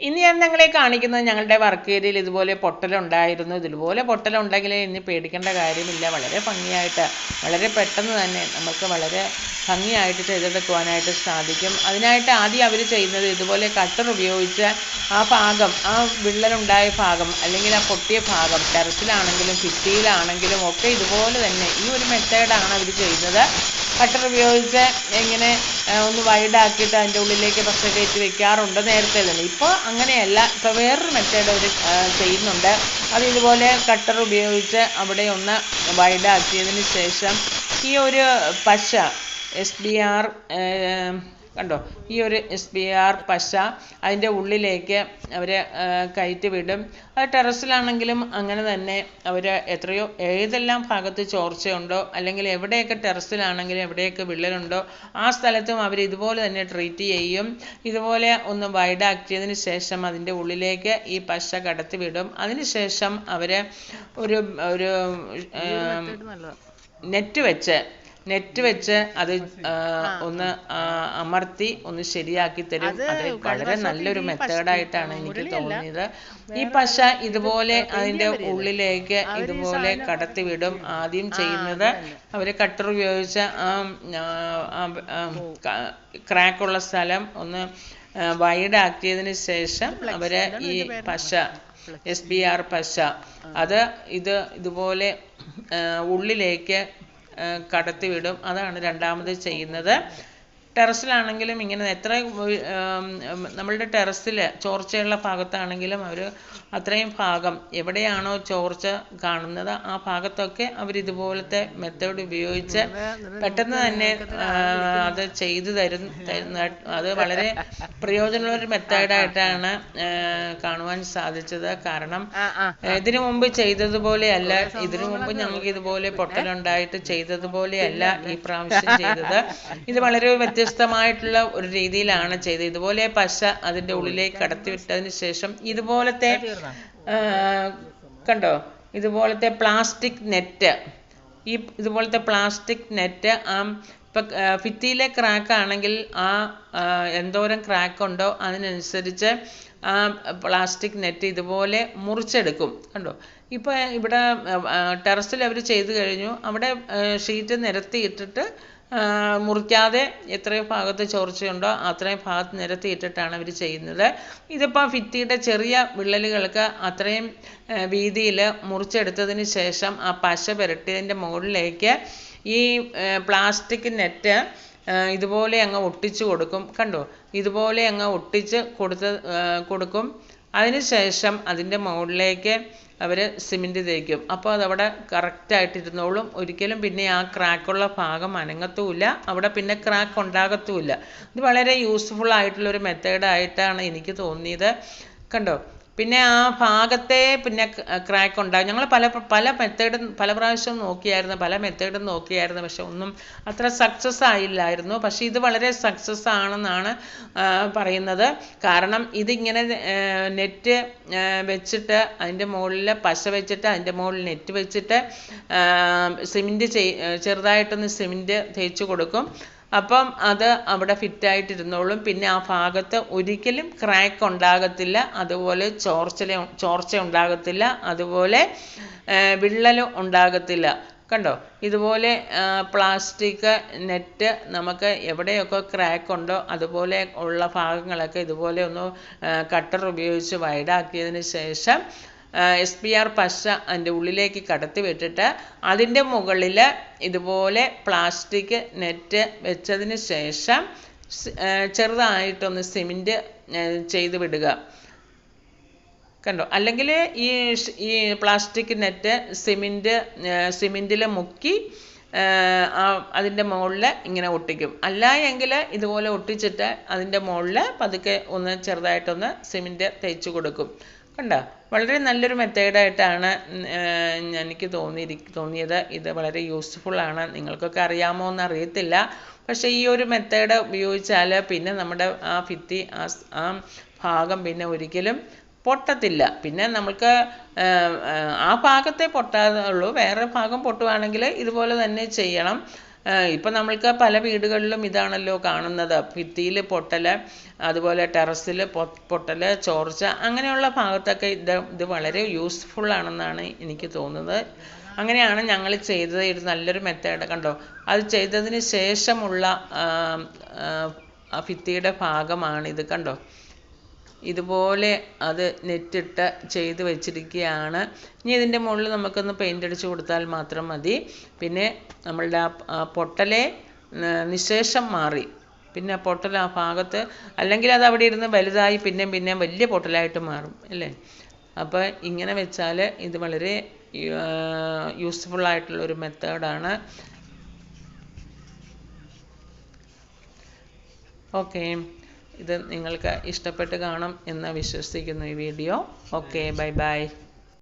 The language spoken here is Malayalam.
ഇനി ഞാൻ നിങ്ങളെ കാണിക്കുന്നത് ഞങ്ങളുടെ വർക്ക് ഏരിയയിൽ ഇതുപോലെ പൊട്ടലുണ്ടായിരുന്നു. ഇതുപോലെ പൊട്ടലുണ്ടെങ്കിൽ ഇനി പേടിക്കേണ്ട കാര്യമില്ല. വളരെ ഭംഗിയായിട്ട് വളരെ പെട്ടെന്ന് തന്നെ നമുക്ക് വളരെ ഭംഗിയായിട്ട് ചെയ്തെടുക്കുവാനായിട്ട് സാധിക്കും. അതിനായിട്ട് ആദ്യം അവർ ചെയ്യുന്നത് ഇതുപോലെ കട്ടർ ഉപയോഗിച്ച് ആ ഭാഗം ആ വിള്ളലുണ്ടായ ഭാഗം അല്ലെങ്കിൽ ആ പൊട്ടിയ ഭാഗം ടെറസിലാണെങ്കിലും ഭിത്തിയിലാണെങ്കിലും ഒക്കെ ഇതുപോലെ തന്നെ ഈ ഒരു മെത്തേഡാണ് അവർ ചെയ്യുന്നത്. കട്ടർ ഉപയോഗിച്ച് ഇങ്ങനെ ഒന്ന് വൈഡാക്കിയിട്ട് അതിന്റെ ഉള്ളിലേക്ക് പശ കയറ്റി വെക്കാറുണ്ട് നേരത്തെ തന്നെ. ഇപ്പോൾ അങ്ങനെയല്ല. ഇപ്പോൾ വേറൊരു മെത്തേഡ് അവർ ചെയ്യുന്നുണ്ട്. അത് ഇതുപോലെ കട്ടർ ഉപയോഗിച്ച് അവിടെ ഒന്ന് വൈഡാക്കിയതിന് ശേഷം ഈ ഒരു പശ എസ് ബി ആർ കണ്ടോ? ഈ ഒരു എസ് പി ആർ പശ അതിന്റെ ഉള്ളിലേക്ക് അവരെ കയറ്റി വിടും. അത് ടെറസിലാണെങ്കിലും അങ്ങനെ തന്നെ അവർ എത്രയോ ഏതെല്ലാം ഭാഗത്ത് ചോർച്ചയുണ്ടോ അല്ലെങ്കിൽ എവിടെയൊക്കെ ടെറസിലാണെങ്കിലും എവിടെയൊക്കെ വിള്ളലുണ്ടോ ആ സ്ഥലത്തും അവർ ഇതുപോലെ തന്നെ ട്രീറ്റ് ചെയ്യും. ഇതുപോലെ ഒന്ന് വൈഡാക്കിയതിന് ശേഷം അതിന്റെ ഉള്ളിലേക്ക് ഈ പശ കടത്തി വിടും. അതിനുശേഷം അവർ ഒരു ഒരു നെറ്റ് വെച്ച് നെറ്റ് വെച്ച് അത് ഒന്ന് അമർത്തി ഒന്ന് ശരിയാക്കി തരും. അത് വളരെ നല്ലൊരു മെത്തേഡായിട്ടാണ് എനിക്ക് തോന്നിയത്. ഈ പശ ഇതുപോലെ അതിന്റെ ഉള്ളിലേക്ക് ഇതുപോലെ കടത്തി വിടും ആദ്യം ചെയ്യുന്നത്. അവർ കട്ടർ ഉപയോഗിച്ച് ആ ക്രാക്കുള്ള സ്ഥലം ഒന്ന് വൈഡ് ആക്കിയതിന് ശേഷം അവർ ഈ പശ എസ് ബി ആർ പശ അത് ഇത് ഇതുപോലെ ഉള്ളിലേക്ക് കടത്തിവിടും. അതാണ് രണ്ടാമത് ചെയ്യുന്നത്. ടെറസിലാണെങ്കിലും ഇങ്ങനെ എത്ര നമ്മളുടെ ടെറസിൽ ചോർച്ചയുള്ള ഭാഗത്താണെങ്കിലും അവർ അത്രയും ഭാഗം എവിടെയാണോ ചോർച്ച കാണുന്നത് ആ ഭാഗത്തൊക്കെ അവർ ഇതുപോലത്തെ മെത്തേഡ് ഉപയോഗിച്ച് പെട്ടെന്ന് തന്നെ അത് ചെയ്തു തരും തരുന്ന അത് വളരെ പ്രയോജനമുള്ള ഒരു മെത്തേഡായിട്ടാണ് കാണുവാൻ സാധിച്ചത്. കാരണം ഇതിനു മുമ്പ് ചെയ്തതുപോലെയല്ല ഇതിനു മുമ്പ് ഞങ്ങൾക്ക് ഇതുപോലെ പൊട്ടലുണ്ടായിട്ട് ചെയ്തതുപോലെയല്ല ഈ പ്രാവശ്യം ചെയ്തത്. ഇത് വളരെ വ്യത്യസ്തമായിട്ടുള്ള ഒരു രീതിയിലാണ് ചെയ്തത്. ഇതുപോലെ പശ അതിന്റെ ഉള്ളിലേക്ക് കടത്തിവിട്ടതിന് ശേഷം ഇതുപോലത്തെ കണ്ടോ? ഇതുപോലത്തെ പ്ലാസ്റ്റിക് നെറ്റ്. ഈ ഇതുപോലത്തെ പ്ലാസ്റ്റിക് നെറ്റ് ആ ഇപ്പം ഭിത്തിയിലെ ക്രാക്കാണെങ്കിൽ ആ എന്തോരം ക്രാക്ക് ഉണ്ടോ അതിനനുസരിച്ച് ആ പ്ലാസ്റ്റിക് നെറ്റ് ഇതുപോലെ മുറിച്ചെടുക്കും. കണ്ടോ? ഇപ്പോൾ ഇവിടെ ടെറസിൽ അവർ ചെയ്തു കഴിഞ്ഞു. അവിടെ ഷീറ്റ് നിരത്തിയിട്ടിട്ട് മുറിക്കാതെ എത്രയോ ഭാഗത്ത് ചോർച്ചയുണ്ടോ അത്രയും ഭാഗത്ത് നിരത്തിയിട്ടിട്ടാണ് അവർ ചെയ്യുന്നത്. ഇതിപ്പോൾ ഭിത്തിയുടെ ചെറിയ വിള്ളലുകൾക്ക് അത്രയും വീതിയിൽ മുറിച്ചെടുത്തതിന് ശേഷം ആ പശ പുരട്ടിയതിന്റെ മുകളിലേക്ക് ഈ പ്ലാസ്റ്റിക് നെറ്റ് ഇതുപോലെ അങ്ങ് ഒട്ടിച്ചു കൊടുക്കും. കണ്ടോ? ഇതുപോലെ അങ്ങ് ഒട്ടിച്ച് കൊടുത്ത് കൊടുക്കും. അതിനുശേഷം അതിന്റെ മുകളിലേക്ക് അവർ സിമെന്റ് തേക്കും. അപ്പോൾ അതവിടെ കറക്റ്റായിട്ട് ഇരുന്നോളും ഒരിക്കലും പിന്നെ ആ ക്രാക്കുള്ള ഭാഗം അനങ്ങത്തുമില്ല അവിടെ പിന്നെ ക്രാക്ക് ഉണ്ടാകത്തുമില്ല ഇത് വളരെ യൂസ്ഫുൾ ആയിട്ടുള്ള ഒരു മെത്തേഡായിട്ടാണ് എനിക്ക് തോന്നിയത്. കണ്ടോ? പിന്നെ ആ ഭാഗത്തെ പിന്നെ ക്രാക്ക് ഉണ്ടാകും ഞങ്ങൾ പല പല മെത്തേഡും പല പ്രാവശ്യം നോക്കിയായിരുന്നു പല മെത്തേഡും നോക്കിയായിരുന്നു പക്ഷെ ഒന്നും അത്ര സക്സസ് ആയില്ലായിരുന്നു. പക്ഷെ ഇത് വളരെ സക്സസ് ആണെന്നാണ് പറയുന്നത്. കാരണം ഇതിങ്ങനെ നെറ്റ് വെച്ചിട്ട് അതിന്റെ മുകളിൽ പശ വെച്ചിട്ട് അതിന്റെ മുകളിൽ നെറ്റ് വെച്ചിട്ട് സിമെന്റ് ചെറുതായിട്ടൊന്ന് സിമെന്റ് തേച്ച് കൊടുക്കും. അപ്പം അത് അവിടെ ഫിറ്റായിട്ടിരുന്നോളും. പിന്നെ ആ ഭാഗത്ത് ഒരിക്കലും ക്രാക്ക് ഉണ്ടാകത്തില്ല അതുപോലെ ചോർച്ചല ചോർച്ച ഉണ്ടാകത്തില്ല അതുപോലെ വിള്ളൽ ഉണ്ടാകത്തില്ല. കണ്ടോ? ഇതുപോലെ പ്ലാസ്റ്റിക് നെറ്റ് നമുക്ക് എവിടെയൊക്കെ ക്രാക്ക് ഉണ്ടോ അതുപോലെ ഉള്ള ഭാഗങ്ങളൊക്കെ ഇതുപോലെ ഒന്ന് കട്ടർ ഉപയോഗിച്ച് വൈഡാക്കിയതിന് ശേഷം എസ് പി ആർ പശ അതിന്റെ ഉള്ളിലേക്ക് കടത്തി വിട്ടിട്ട് അതിന്റെ മുകളിൽ ഇതുപോലെ പ്ലാസ്റ്റിക് നെറ്റ് വെച്ചതിന് ശേഷം ചെറുതായിട്ടൊന്ന് സിമെന്റ് ചെയ്ത് വിടുക. കണ്ടോ? അല്ലെങ്കിൽ ഈ ഈ പ്ലാസ്റ്റിക് നെറ്റ് സിമെന്റ് സിമെന്റിൽ മുക്കി അതിന്റെ മുകളിൽ ഇങ്ങനെ ഒട്ടിക്കും. അല്ല എങ്കിൽ ഇതുപോലെ ഒട്ടിച്ചിട്ട് അതിന്റെ മുകളിൽ പതുക്കെ ഒന്ന് ചെറുതായിട്ടൊന്ന് സിമെന്റ് തേച്ച് കൊടുക്കും. കണ്ടോ? വളരെ നല്ലൊരു മെത്തേഡായിട്ടാണ് എനിക്ക് തോന്നിയിരി തോന്നിയത്. ഇത് വളരെ യൂസ്ഫുൾ ആണ്. നിങ്ങൾക്കൊക്കെ അറിയാമോ എന്ന് അറിയത്തില്ല. പക്ഷേ ഈ ഒരു മെത്തേഡ് ഉപയോഗിച്ചാൽ പിന്നെ നമ്മുടെ ആ ഭിത്തി ആ ആ ഭാഗം പിന്നെ ഒരിക്കലും പൊട്ടത്തില്ല. പിന്നെ നമുക്ക് ആ, ഭാഗത്തെ പൊട്ടാതെ വേറെ ഭാഗം പൊട്ടുവാണെങ്കിൽ ഇതുപോലെ തന്നെ ചെയ്യണം. ഇപ്പം നമ്മൾക്ക് പല വീടുകളിലും ഇതാണല്ലോ കാണുന്നത്. ഭിത്തിയിൽ പൊട്ടൽ അതുപോലെ ടെറസിൽ പൊട്ടൽ ചോർച്ച അങ്ങനെയുള്ള ഭാഗത്തൊക്കെ ഇത് ഇത് വളരെ യൂസ്ഫുൾ ആണെന്നാണ് എനിക്ക് തോന്നുന്നത്. അങ്ങനെയാണ് ഞങ്ങൾ ചെയ്തത്. ഇത് നല്ലൊരു മെത്തേഡ് കണ്ടോ? അത് ചെയ്തതിന് ശേഷമുള്ള ഭിത്തിയുടെ ഭാഗമാണിത് കണ്ടോ? ഇതുപോലെ അത് നെറ്റിട്ട് ചെയ്ത് വെച്ചിരിക്കുകയാണ്. ഇനി ഇതിന്റെ മുകളിൽ നമുക്കൊന്ന് പെയിന്റ് അടിച്ച് കൊടുത്താൽ മാത്രം മതി. പിന്നെ നമ്മളുടെ ആ പൊട്ടലെ നിശേഷം മാറി. പിന്നെ പൊട്ടൽ ആ ഭാഗത്ത് അല്ലെങ്കിൽ അത് അവിടെ ഇരുന്ന് വലുതായി പിന്നെയും പിന്നെയും വലിയ പൊട്ടലായിട്ട് മാറും അല്ലേ? അപ്പോൾ ഇങ്ങനെ വെച്ചാൽ ഇത് വളരെ യൂസ്ഫുൾ ആയിട്ടുള്ള ഒരു മെത്തേഡാണ് ഓക്കെ ഇത് നിങ്ങൾക്ക് ഇഷ്ടപ്പെട്ട് കാണും എന്ന് വിശ്വസിക്കുന്നു ഈ വീഡിയോ. Okay bye bye